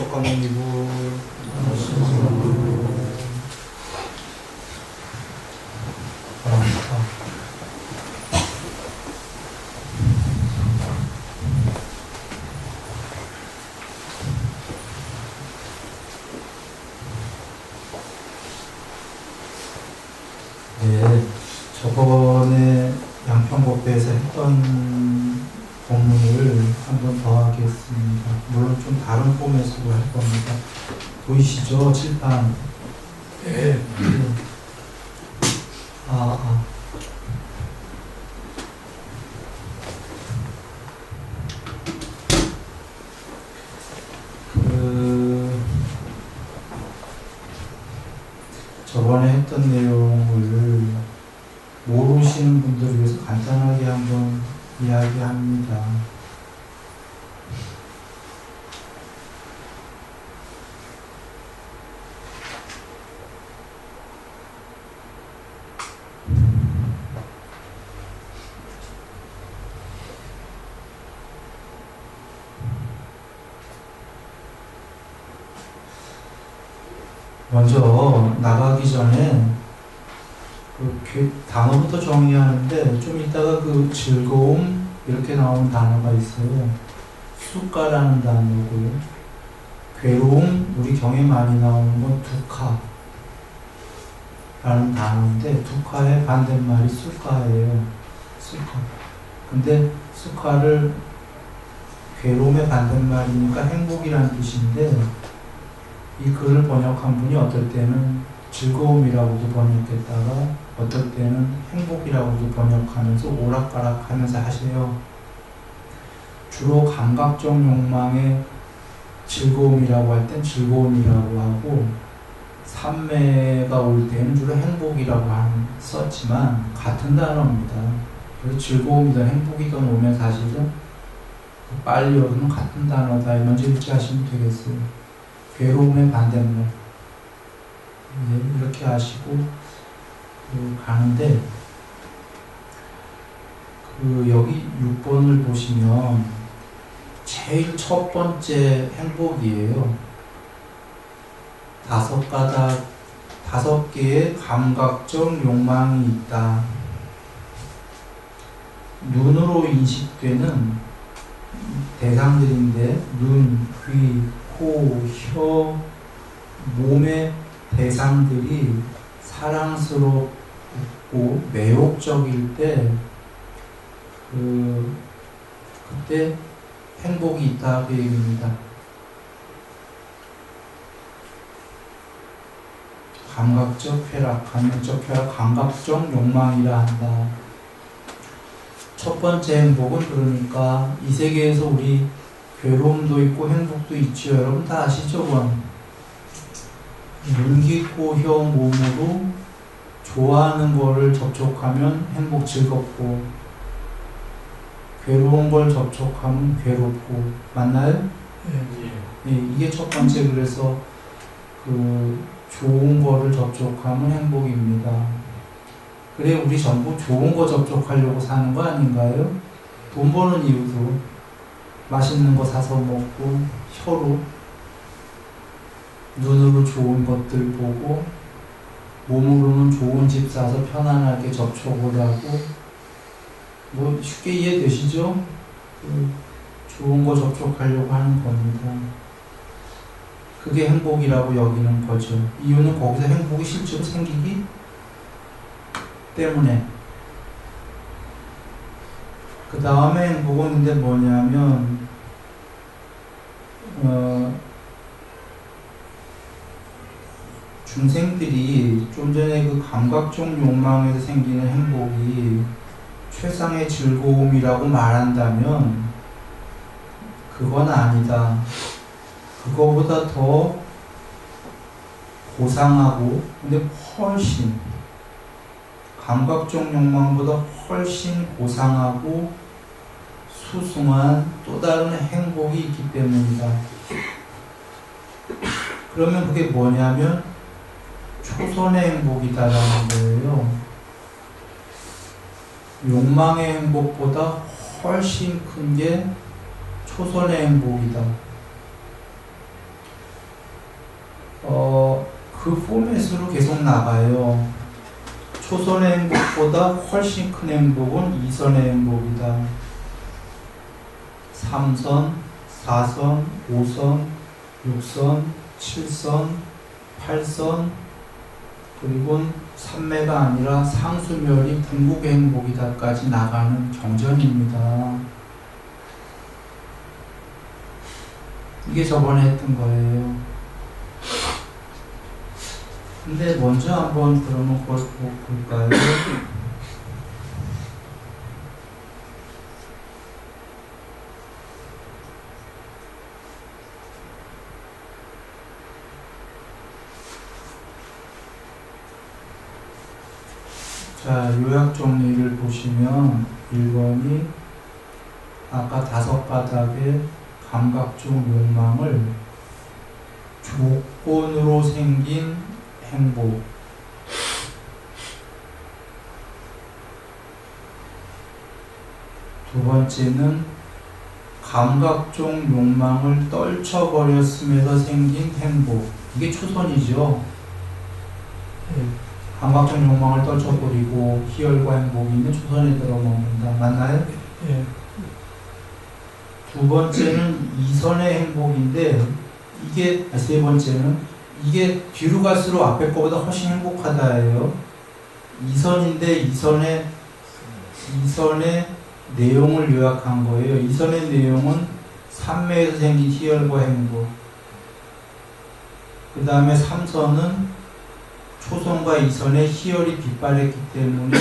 똑같이고 네, 저번에 양평법회에서 했던 본문을 한 번 더 하겠습니다. 물론 좀 다른 포맷으로 할 겁니다. 보이시죠? 칠판. 네. 아, 아. 그, 저번에 했던 내용을 모르시는 분들을 위해서 간단하게 한번 이야기합니다. 먼저 나가기 전에 그 교- 단어부터 정의하는데 좀 이따가 그 즐거움 이렇게 나오는 단어가 있어요. 수가라는 단어고요. 괴로움 우리 경에 많이 나오는 건 두카라는 단어인데 두카의 반대말이 수가예요. 수카. 근데 수카를 괴로움의 반대말이니까 행복이라는 뜻인데 이 글을 번역한 분이 어떨 때는 즐거움이라고도 번역했다가 어떨 때는 행복이라고도 번역하면서 오락가락하면서 하세요. 주로 감각적 욕망의 즐거움이라고 할 땐 즐거움이라고 하고 삼매가 올 때는 주로 행복이라고 한, 썼지만 같은 단어입니다. 그래서 즐거움이든 행복이든 오면 사실은 빨리어는 같은 단어다. 먼저 일치하시면 되겠어요. 괴로움의 반대말. 네, 이렇게 하시고 그 가는데 그 여기 6번을 보시면 제일 첫 번째 행복이에요. 다섯 가닥 다섯 개의 감각적 욕망이 있다. 눈으로 인식되는 대상들인데 눈, 귀, 코, 혀, 몸의 대상들이 사랑스럽고 매혹적일 때, 그, 그때 행복이 있다 그 얘기입니다. 감각적 쾌락, 감각적 쾌락, 감각적 욕망이라 한다. 첫 번째 행복은 그러니까 이 세계에서 우리 괴로움도 있고 행복도 있지요. 여러분 다 아시죠? 그건? 눈, 귀, 코, 혀, 몸으로 좋아하는 거를 접촉하면 행복, 즐겁고 괴로운 걸 접촉하면 괴롭고 맞나요? 예, 이게 첫 번째 그래서 그 좋은 거를 접촉하면 행복입니다. 그래 우리 전부 좋은 거 접촉하려고 사는 거 아닌가요? 돈 버는 이유도 맛있는 거 사서 먹고 혀로 눈으로 좋은 것들 보고 몸으로는 좋은 집 사서 편안하게 접촉을 하고 뭐 쉽게 이해되시죠? 그 좋은 거 접촉하려고 하는 겁니다. 그게 행복이라고 여기는 거죠. 이유는 거기서 행복이 실제로 생기기 때문에. 그 다음에 행복은 근데 뭐냐면, 어, 중생들이 좀 전에 그 감각적 욕망에서 생기는 행복이 최상의 즐거움이라고 말한다면, 그건 아니다. 그거보다 더 고상하고, 근데 훨씬, 감각적 욕망보다 훨씬 고상하고 수승한 또 다른 행복이 있기 때문이다. 그러면 그게 뭐냐면 초선의 행복이다라는 거예요. 욕망의 행복보다 훨씬 큰 게 초선의 행복이다. 어, 그 포맷으로 계속 나가요. 초선의 행복보다 훨씬 큰 행복은 이선의 행복이다. 3선, 4선, 5선, 6선, 7선, 8선, 그리고 3매가 아니라 상수멸이 궁극의 행복이다까지 나가는 경전입니다. 이게 저번에 했던 거예요. 근데 먼저 한번 그러면 볼- 볼- 볼까요? 자, 요약 정리를 보시면 1번이 아까 다섯 바닥의 감각적 욕망을 조건으로 생긴 행복 두 번째는 감각적 욕망을 떨쳐버렸음에서 생긴 행복 이게 초선이죠 예. 감각적 욕망을 떨쳐버리고 희열과 행복이 있는 초선에 들어먹는다 맞나요? 예. 두 번째는 이선의 행복인데 이게 아, 세 번째는 이게 뒤로 갈수록 앞에 거보다 훨씬 행복하다예요. 이선인데 이선의 이선의 내용을 요약한 거예요. 이선의 내용은 삼매에서 생긴 희열과 행복. 그 다음에 삼선은 초선과 이선의 희열이 빗발했기 때문에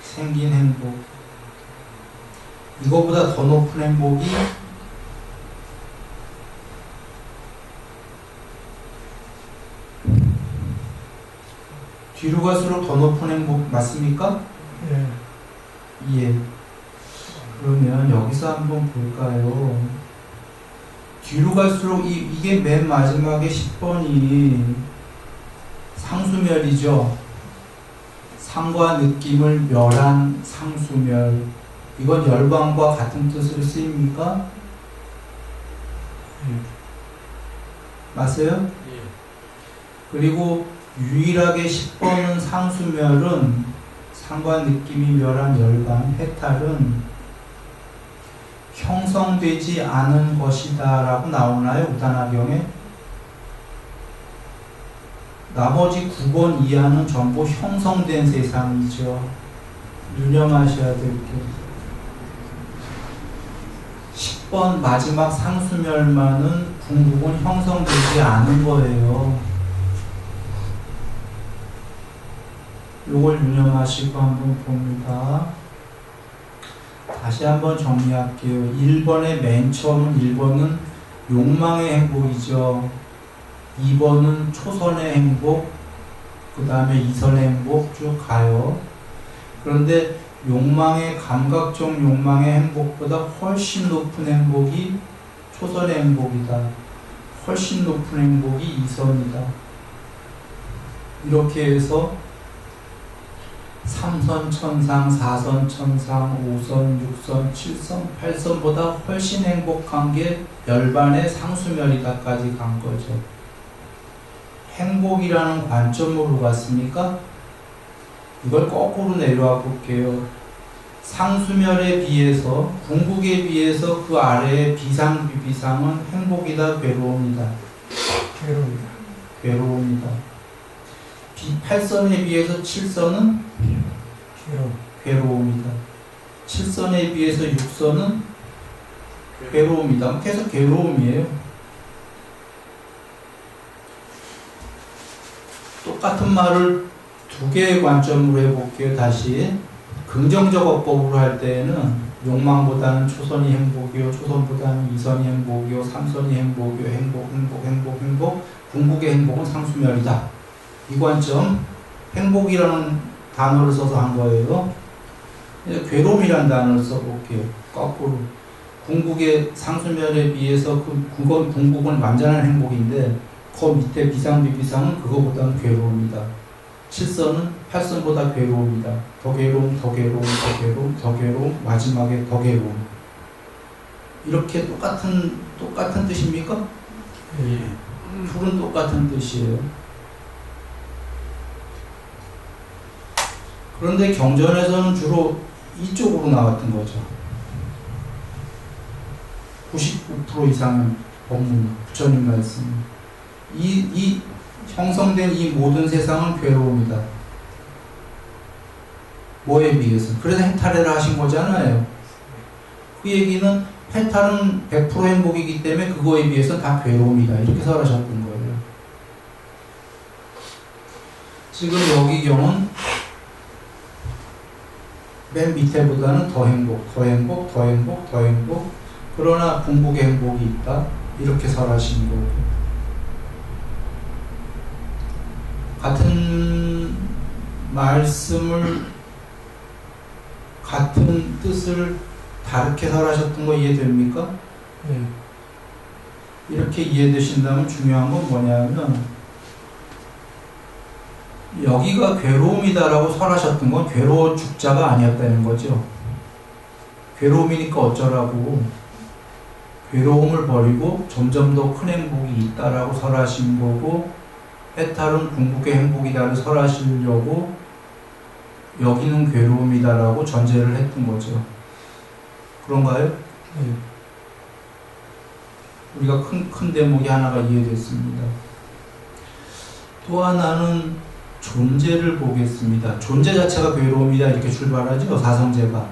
생긴 행복. 이거보다 더 높은 행복이 뒤로 갈수록 더 높은 행복 맞습니까? 예. 예. 그러면 여기서 한번 볼까요? 뒤로 갈수록 이, 이게 맨 마지막에 10번이 상수멸이죠. 상과 느낌을 멸한 상수멸. 이건 열광과 같은 뜻으로 쓰입니까? 예. 맞아요? 예. 그리고 유일하게 10번은 상수멸은 상과 느낌이 멸한 열감, 해탈은 형성되지 않은 것이다 라고 나오나요? 우단화경에? 나머지 9번 이하는 전부 형성된 세상이죠. 유념하셔야 될 게. 10번 마지막 상수멸만은 궁극은 형성되지 않은 거예요. 요걸 유념하시고 한번 봅니다. 다시 한번 정리할게요. 1번의 맨 처음은 1번은 욕망의 행복이죠. 2번은 초선의 행복, 그 다음에 2선의 행복 쭉 가요. 그런데 욕망의 감각적 욕망의 행복보다 훨씬 높은 행복이 초선의 행복이다. 훨씬 높은 행복이 2선이다. 이렇게 해서 3선 천상, 4선 천상, 5선, 6선, 7선, 8선보다 훨씬 행복한 게 열반의 상수멸이다까지 간 거죠. 행복이라는 관점으로 갔습니까? 이걸 거꾸로 내려와 볼게요. 상수멸에 비해서, 궁극에 비해서 그 아래의 비상, 비비상은 행복이다, 괴로움이다. 괴로움이다. 괴로움이다. 비, 8선에 비해서 7선은 괴로움. 괴로움이다. 7선에 비해서 6선은 괴로움이다. 계속 괴로움이에요. 똑같은 말을 두 개의 관점으로 해볼게요. 다시. 긍정적 어법으로 할 때에는 욕망보다는 초선이 행복이요, 초선보다는 이선이 행복이요, 삼선이 행복이요, 행복, 행복, 행복, 행복, 궁극의 행복은 상수멸이다. 이 관점, 행복이라는 단어를 써서 한 거예요. 이제 괴로움이라는 단어를 써볼게요. 거꾸로. 궁극의 상수면에 비해서 그, 그건 궁극은 완전한 행복인데, 그 밑에 비상비비상은 그거보다는 괴로움이다. 7선은 8선보다 괴로움이다. 더 괴로움, 더 괴로움, 더 괴로움, 더 괴로움, 마지막에 더 괴로움. 이렇게 똑같은, 똑같은 뜻입니까? 예. 둘은 똑같은 뜻이에요. 그런데 경전에서는 주로 이쪽으로 나왔던 거죠. 99% 이상은 법문, 부처님 말씀. 이, 이 형성된 이 모든 세상은 괴로움이다. 뭐에 비해서? 그래서 해탈을 하신 거잖아요. 그 얘기는 해탈은 100% 행복이기 때문에 그거에 비해서 다 괴로움이다. 이렇게 설하셨던 거예요. 지금 여기 경은 맨 밑에보다는 더 행복, 더 행복, 더 행복, 더 행복. 그러나 궁극의 행복이 있다. 이렇게 설하신 거고. 같은 말씀을 같은 뜻을 다르게 설하셨던 거 이해됩니까? 예. 이렇게 이해되신다면 중요한 건 뭐냐면 여기가 괴로움이다라고 설하셨던 건 괴로워 죽자가 아니었다는 거죠. 괴로움이니까 어쩌라고 괴로움을 버리고 점점 더 큰 행복이 있다라고 설하신 거고 해탈은 궁극의 행복이다를 설하시려고 여기는 괴로움이다라고 전제를 했던 거죠. 그런가요? 예. 우리가 큰, 큰 대목이 하나가 이해됐습니다. 또 하나는 존재를 보겠습니다. 존재 자체가 괴로움이다 이렇게 출발하죠. 사성제가.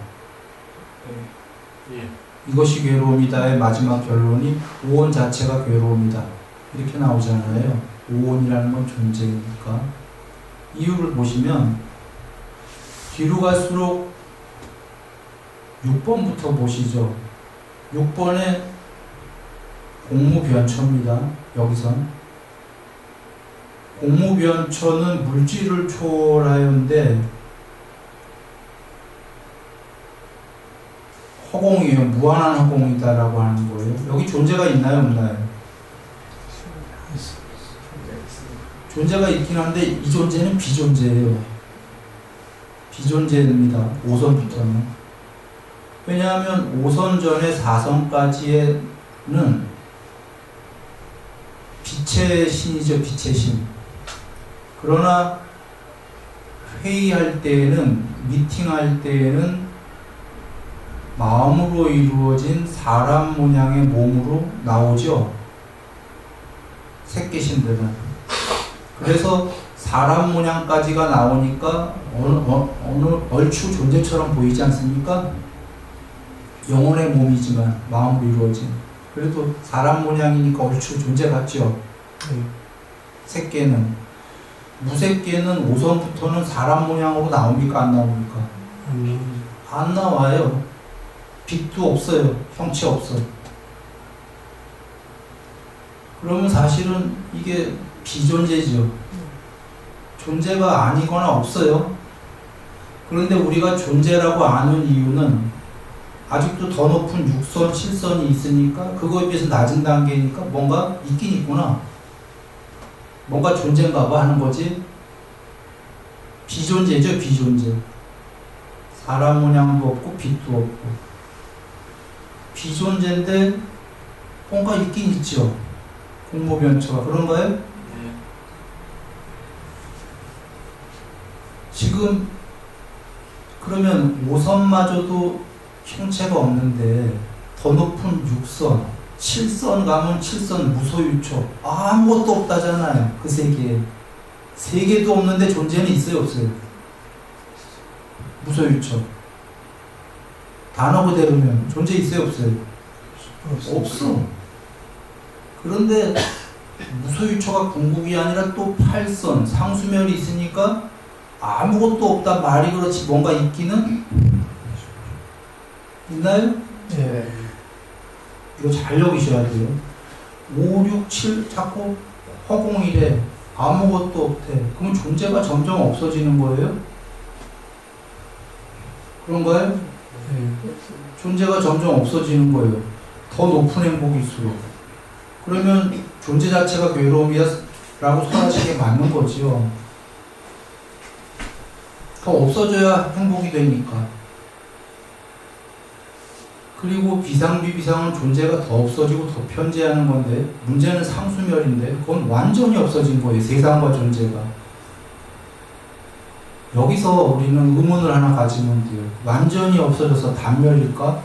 예. 이것이 괴로움이다의 마지막 결론이 오온 자체가 괴로움이다. 이렇게 나오잖아요. 오온이라는 건 존재니까. 이유를 보시면 뒤로 갈수록 6번부터 보시죠. 6번에 공무변초입니다. 여기선 공무변초는 물질을 초월하였는데 허공이에요. 무한한 허공이다라고 하는 거예요. 여기 존재가 있나요, 없나요? 존재가 있긴 한데 이 존재는 비존재예요. 비존재입니다. 5선부터는. 왜냐하면 5선 전에 4선까지는 빛의 신이죠, 빛의 신. 그러나 회의할 때에는, 미팅할 때에는 마음으로 이루어진 사람 모양의 몸으로 나오죠. 새끼신들은. 그래서 사람 모양까지가 나오니까 어느, 어, 어느 얼추 존재처럼 보이지 않습니까? 영혼의 몸이지만 마음으로 이루어진. 그래도 사람 모양이니까 얼추 존재 같죠. 예. 새끼는 무새끼는 5선부터는 사람 모양으로 나옵니까 안 나옵니까? 음. 안 나와요. 빛도 없어요. 형체 없어. 그러면 사실은 이게 비존재죠. 존재가 아니거나 없어요. 그런데 우리가 존재라고 아는 이유는 아직도 더 높은 6선, 7선이 있으니까 그거에 비해서 낮은 단계니까 뭔가 있긴 있구나. 뭔가 존재인가 봐 하는 거지. 비존재죠, 비존재. 사람 모양도 없고 빛도 없고. 비존재인데 뭔가 있긴 있죠. 공모변초가 그런가요? 지금 그러면 5선마저도 형체가 없는데 더 높은 6선, 7선 가면 7선 무소유초 아무것도 없다잖아요. 그 세계에. 세계도 없는데 존재는 있어요, 없어요? 무소유초. 단어 그대로면 존재 있어요, 없어요? 없습니다. 없어. 그런데 무소유초가 궁극이 아니라 또 8선, 상수멸이 있으니까 아무것도 없다 말이 그렇지 뭔가 있기는 있나요? 예. 이거 잘 여기셔야 돼요. 5, 6, 7 자꾸 허공이래. 아무것도 없대. 그러면 존재가 점점 없어지는 거예요? 그런가요? 예. 존재가 점점 없어지는 거예요. 더 높은 행복일수록. 그러면 존재 자체가 괴로움이라고 설하시게 맞는 거지요. 더 없어져야 행복이 되니까. 그리고 비상비 비상은 존재가 더 없어지고 더 편재하는 건데 문제는 상수멸인데 그건 완전히 없어진 거예요. 세상과 존재가. 여기서 우리는 의문을 하나 가지면 돼요. 완전히 없어져서 단멸일까?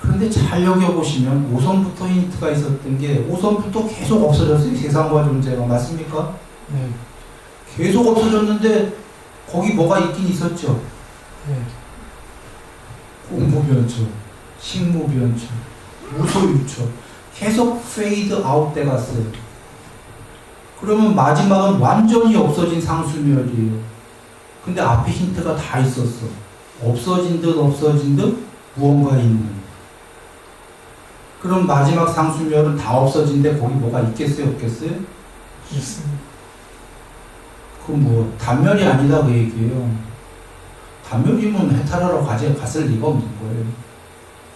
그런데 잘 여겨보시면 5선부터 힌트가 있었던 게 5선부터 계속 없어졌어요. 세상과 존재가. 맞습니까? 네. 계속 없어졌는데 거기 뭐가 있긴 있었죠. 네. 공무변초, 식무변초, 무소유초 계속 페이드 아웃 돼 갔어요. 그러면 마지막은 완전히 없어진 상수멸이에요. 근데 앞에 힌트가 다 있었어. 없어진 듯 없어진 듯 무언가 있는. 그럼 마지막 상수멸은 다 없어진데 거기 뭐가 있겠어요, 없겠어요? 있습니다. 그건 뭐 단멸이 아니다 그 얘기예요. 단멸이면 해탈하러 가지 갔을 리가 없는 거예요.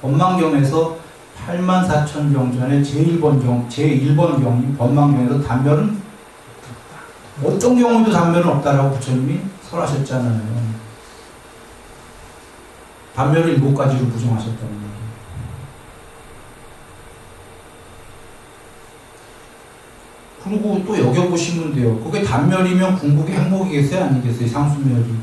법망경에서 8만 4천 경 전에 제1번 경, 제1번 경이 법망경에서 단멸은 어떤 경우도 단멸은 없다라고 부처님이 설하셨잖아요. 단멸을 일곱 가지로 부정하셨다는 거예요. 그리고 또 여겨보시면 돼요. 그게 단멸이면 궁극의 행복이겠어요? 아니겠어요? 상수멸이.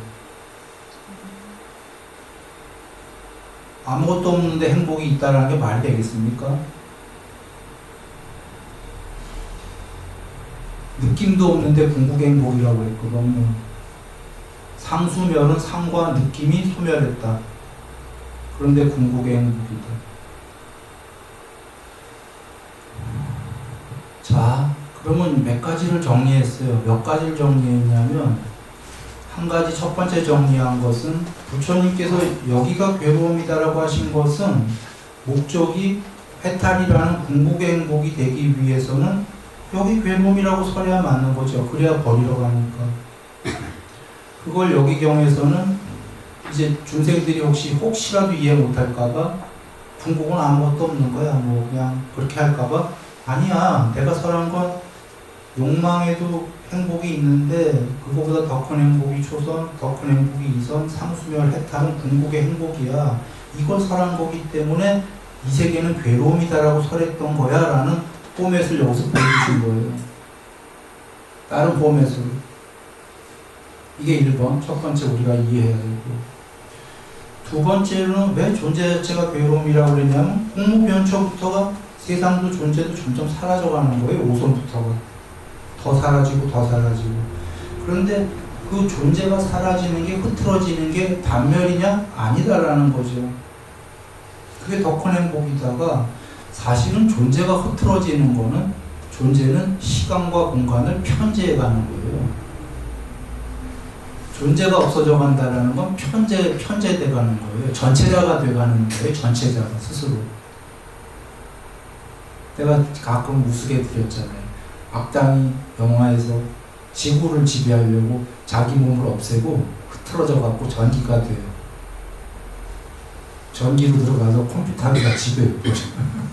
아무것도 없는데 행복이 있다라는 게 말이 되겠습니까? 느낌도 없는데 궁극의 행복이라고 했거든요. 상수멸은 상과 느낌이 소멸했다. 그런데 궁극의 행복이다. 자, 그러면 몇 가지를 정리했어요. 몇 가지를 정리했냐면 한 가지 첫 번째 정리한 것은 부처님께서 여기가 괴로움이다라고 하신 것은 목적이 해탈이라는 궁극의 행복이 되기 위해서는 여기 괴로움이라고 설해야 맞는 거죠. 그래야 버리러 가니까. 그걸 여기 경에서는 이제 중생들이 혹시 혹시라도 이해 못할까봐 궁극은 아무것도 없는 거야. 뭐 그냥 그렇게 할까봐 아니야. 내가 설한 건 욕망에도 행복이 있는데 그거보다 더 큰 행복이 초선, 더 큰 행복이 이선, 상수멸, 해탈은 궁극의 행복이야. 이걸 설한 거기 때문에 이 세계는 괴로움이다라고 설했던 거야 라는 포맷을 여기서 보여주신 거예요. 다른 포맷으로. 이게 1번, 첫 번째 우리가 이해해야 되고 두 번째로는 왜 존재 자체가 괴로움이라고 그랬냐면 공무변처부터가 세상도 존재도 점점 사라져가는 거예요. 오선부터가. 더 사라지고 더 사라지고 그런데 그 존재가 사라지는 게 흐트러지는 게 단멸이냐? 아니다라는 거죠. 그게 더 큰 행복이다가 사실은 존재가 흐트러지는 거는 존재는 시간과 공간을 편재해 가는 거예요. 존재가 없어져 간다라는 건 편재, 편재돼 가는 거예요. 전체자가 돼 가는 거예요. 전체자가 스스로. 내가 가끔 우스개 드렸잖아요. 악당이 영화에서 지구를 지배하려고 자기 몸을 없애고 흐트러져 갖고 전기가 돼요. 전기로 들어가서 컴퓨터가 지배해요.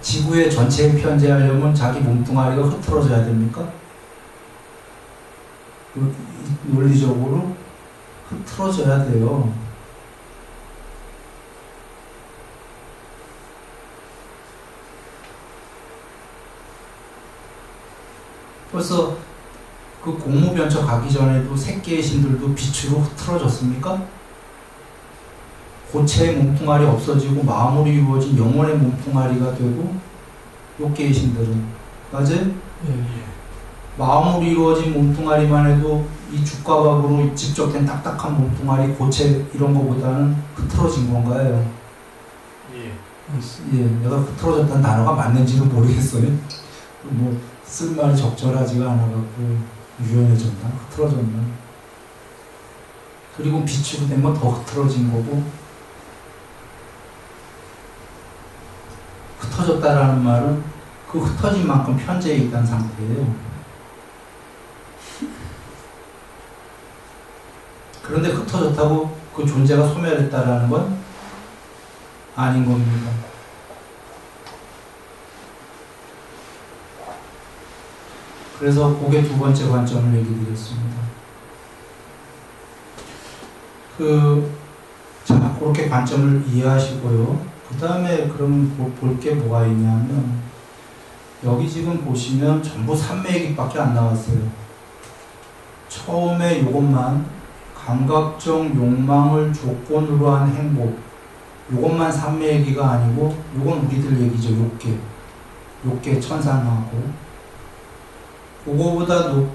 지구의 전체에 편재하려면 자기 몸뚱아리가 흐트러져야 됩니까? 그 논리적으로 흐트러져야 돼요. 벌써 그 공무변처 가기 전에도 새끼의 신들도 빛으로 흐트러졌습니까? 고체의 몸뚱아리 없어지고 마음으로 이루어진 영혼의 몸뚱아리가 되고 욕계의 신들은 맞아요? 예, 예. 마음으로 이루어진 몸뚱아리만 해도 이 죽과 밥으로 집적된 딱딱한 몸뚱아리 고체 이런 거보다는 흐트러진 건가요? 예. 예, 내가 흐트러졌다는 단어가 맞는지는 모르겠어요. 뭐 쓸말이 적절하지가 않아갖고 유연해졌나? 흐트러졌나? 그리고 빛으로 되면 더 흐트러진 거고 흩어졌다라는 말은 그 흩어진 만큼 편재해 있다는 상태예요. 그런데 흩어졌다고 그 존재가 소멸했다라는 건 아닌 겁니다. 그래서 그게 두 번째 관점을 얘기 드렸습니다. 그, 자, 그렇게 관점을 이해하시고요. 그 다음에 그럼 볼 게 뭐가 있냐면, 여기 지금 보시면 전부 삼매 얘기밖에 안 나왔어요. 처음에 이것만 감각적 욕망을 조건으로 한 행복. 이것만 삼매 얘기가 아니고, 이건 우리들 얘기죠. 욕계. 욕계 천상하고. 그거보다 높,